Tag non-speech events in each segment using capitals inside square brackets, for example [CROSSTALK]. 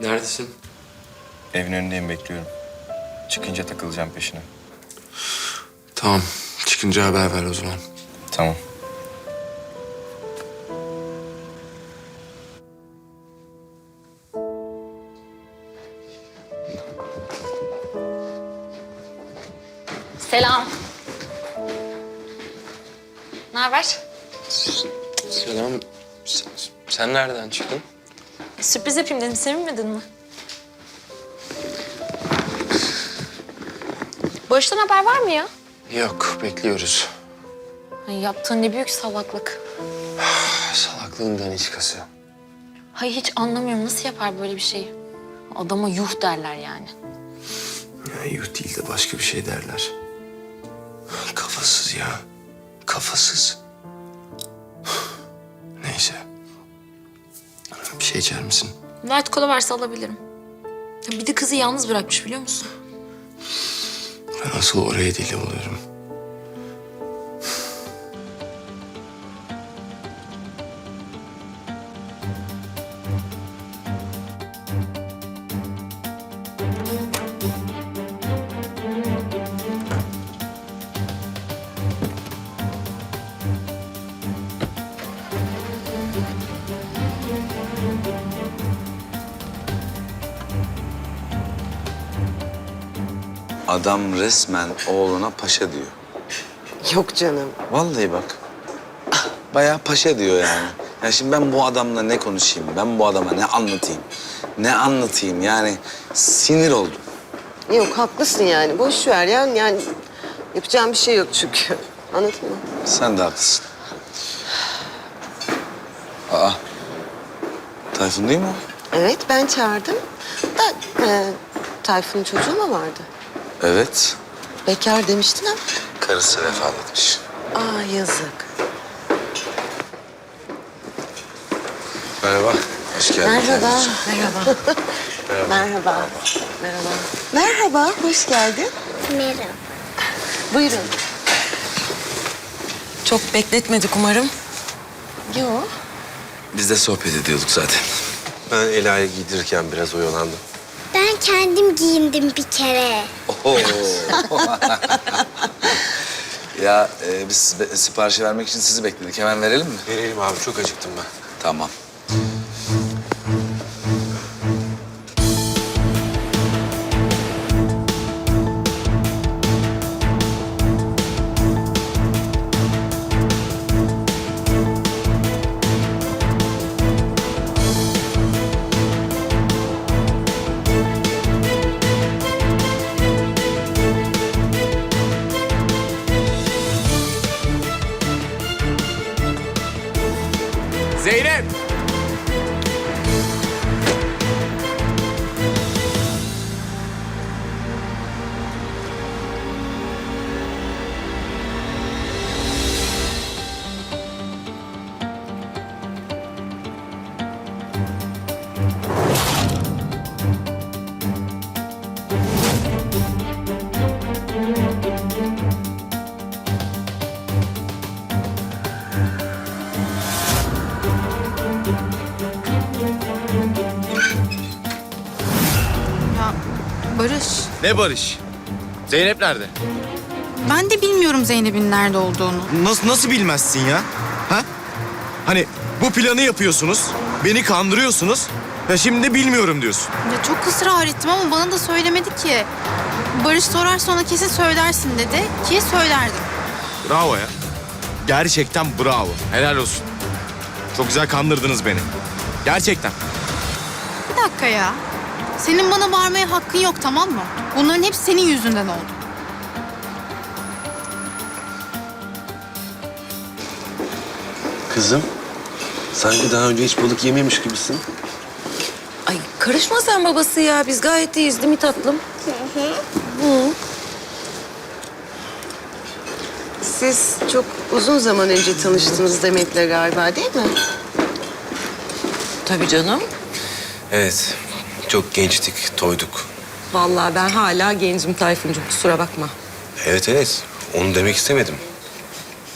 Neredesin? Evin önündeyim bekliyorum. Çıkınca takılacağım peşine. Tamam. Çıkınca haber ver o zaman. Tamam. Selam. Ne haber? Selam. Sen, sen nereden çıktın? Sürpriz yapayım dedim. Sevinmedin mi? Barış'tan haber var mı ya? Yok, bekliyoruz. Ay, yaptığın ne büyük salaklık. [SIGHS] Salaklığın daniskası. Hay hiç anlamıyorum. Nasıl yapar böyle bir şeyi? Adama yuh derler yani. Ya yuh değil de başka bir şey derler. Kafasız ya. Kafasız. Şey içer misin? Light kola varsa alabilirim. Ya Bir de kızı yalnız bırakmış biliyor musun? Ben asıl oraya deli oluyorum. Adam resmen oğluna paşa diyor. Yok canım. Vallahi bak. Bayağı paşa diyor yani. Ya şimdi ben bu adamla ne konuşayım? Ben bu adama ne anlatayım? Ne anlatayım? Yani sinir oldum. Yok haklısın yani. Boş ver ya. Yani yapacağım bir şey yok çünkü. Anladın mı? Sen de haklısın. Aa. Tayfun değil mi o? Evet ben çağırdım. Da e, Tayfun'un çocuğu mu vardı? Evet. Bekar demiştin ama. Karısı vefat etmiş. Aa yazık. Merhaba. Hoş geldin. Merhaba. Merhaba. Merhaba. Merhaba. Merhaba. Hoş geldin. Merhaba. Buyurun. Çok bekletmedik umarım. Yok. Biz de sohbet ediyorduk zaten. Ben Ela'yı giydirirken biraz oyalandım. Ben kendim giyindim bir kere. Oho. ya e, biz siparişi vermek için sizi bekledik. Hemen verelim mi? Verelim abi çok acıktım ben. Tamam. Barış, Ne Barış? Zeynep nerede? ben de bilmiyorum Zeynep'in nerede olduğunu. Nasıl nasıl bilmezsin ya? Ha? Hani bu planı yapıyorsunuz, beni kandırıyorsunuz. Ya şimdi de bilmiyorum diyorsun. Ya çok ısrar ettim ama bana da söylemedi ki. Barış sorar sonra kesin söylersin dedi ki söylerdim. Bravo ya. Gerçekten bravo. Helal olsun. Çok güzel kandırdınız beni. Gerçekten. Bir dakika ya. Senin bana bağırmaya hakkın yok tamam mı? Bunların hepsi senin yüzünden oldu. Kızım, sanki daha önce hiç balık yememiş gibisin. Ay karışma sen babası ya. Biz gayet iyiyiz değil mi tatlım? Siz çok uzun zaman önce tanıştınız Demet'le galiba değil mi? Tabii canım. Evet, çok gençtik, toyduk. Vallahi ben hala gencim Tayfuncuğum kusura bakma. Evet evet, onu demek istemedim.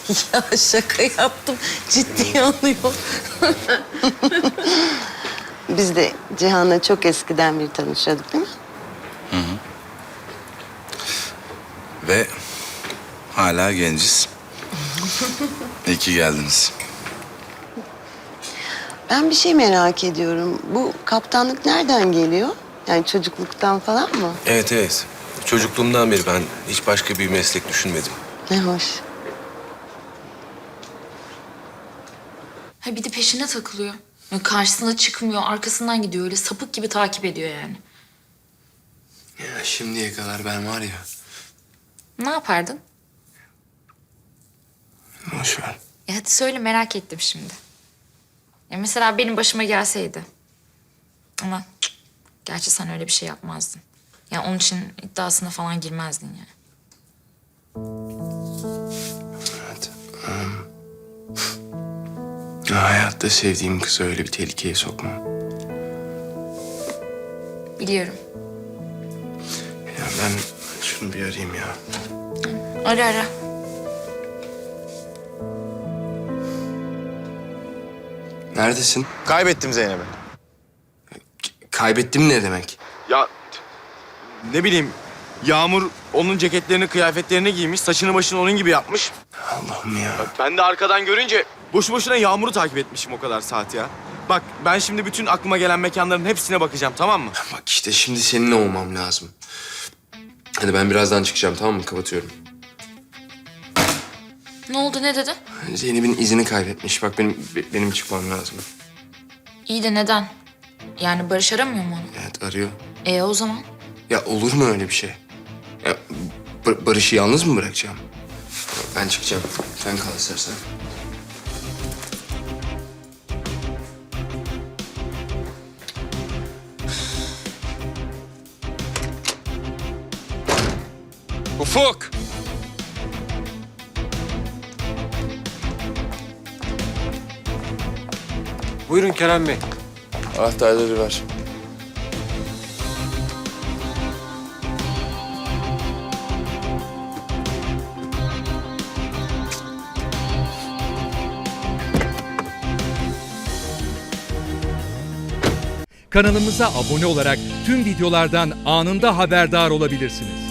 [LAUGHS] ya şaka yaptım. Ciddi alıyor. [LAUGHS] Biz de Cihan'la çok eskiden bir tanışıyorduk değil mi? Ve hala genciz. [LAUGHS] İyi ki geldiniz. Ben bir şey merak ediyorum. Bu kaptanlık nereden geliyor? Yani çocukluktan falan mı? Evet evet. Çocukluğumdan beri ben hiç başka bir meslek düşünmedim. Ne hoş. Ha bir de peşine takılıyor. Ya karşısına çıkmıyor, arkasından gidiyor. Öyle sapık gibi takip ediyor yani. Ya şimdiye kadar ben var ya. Ne yapardın? Boş ver. E hadi söyle merak ettim şimdi. Ya mesela benim başıma gelseydi. Ama cık, gerçi sen öyle bir şey yapmazdın. Ya onun için iddiasına falan girmezdin yani. Evet. ya hayatta sevdiğim kızı öyle bir tehlikeye sokmam. Biliyorum. Ya ben şunu bir arayayım ya. Ara ara. Neredesin? Kaybettim Zeynep'i. Kaybettim ne demek? Ya ne bileyim Yağmur onun ceketlerini, kıyafetlerini giymiş, saçını başını onun gibi yapmış. Allah'ım ya. Ben de arkadan görünce boşu boşuna Yağmur'u takip etmişim o kadar saat ya. Bak ben şimdi bütün aklıma gelen mekanların hepsine bakacağım tamam mı? Bak işte şimdi seninle olmam lazım. Hadi ben birazdan çıkacağım tamam mı? Kapatıyorum. Ne oldu ne dedi? Zeynep'in izini kaybetmiş. Bak benim be- benim çıkmam lazım. İyi de neden? Yani Barış aramıyor mu onu? Evet arıyor. E o zaman? Ya olur mu öyle bir şey? Ya Bar- Barış'ı yalnız mı bırakacağım? Ben çıkacağım. Sen kal istersen. Ufuk! Buyurun Kerem Bey. Anahtarları ver. Kanalımıza abone olarak tüm videolardan anında haberdar olabilirsiniz.